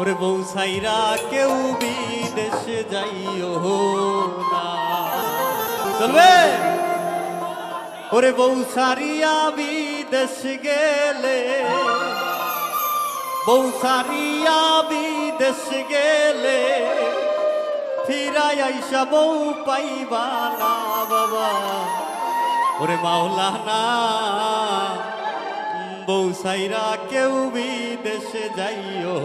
ওরে বৌসাইরা কেউ বিদেশে যাইও না। ওরে বৌসারিয়া বিদেশ গেলে বৌসারিয়া বিদেশ গেলে ফিরাই আইসা বউ পাইবা না বাবা। ওরে মাওলানা, বউ সাইরা কেউ বিদেশে যাইও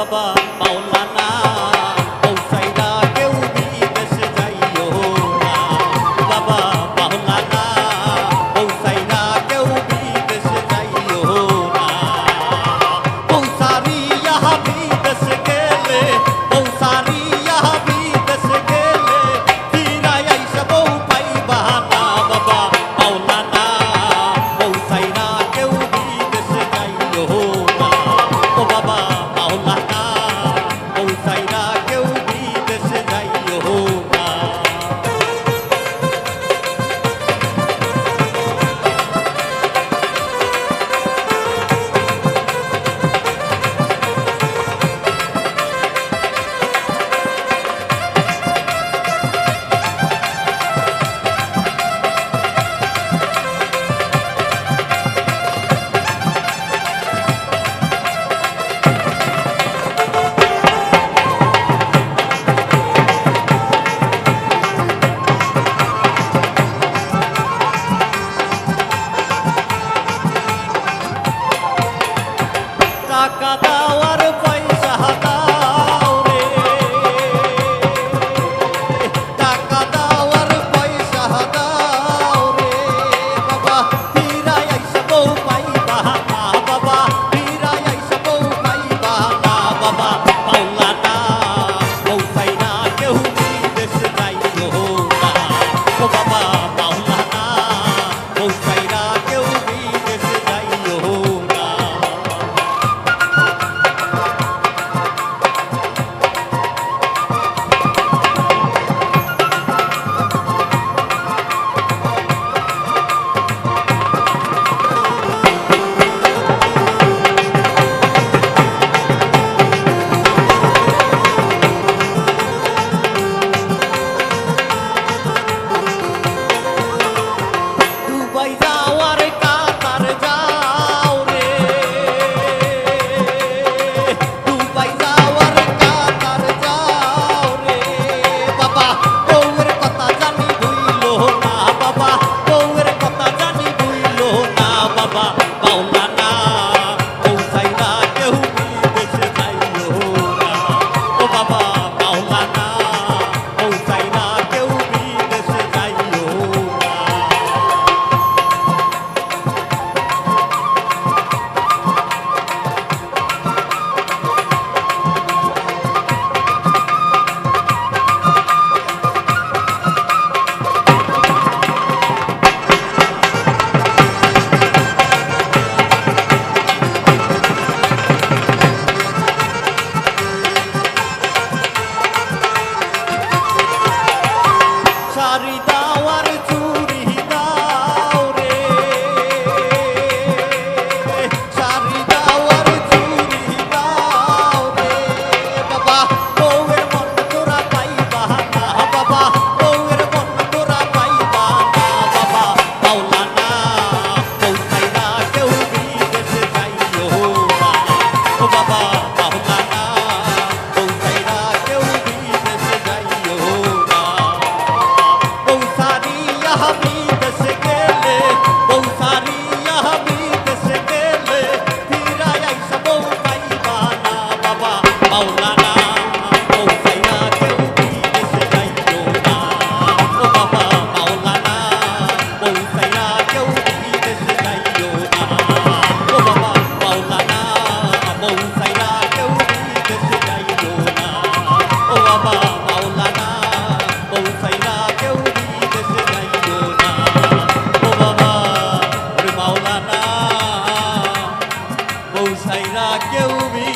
Baba. তাই বউ সাইরা কেউ বি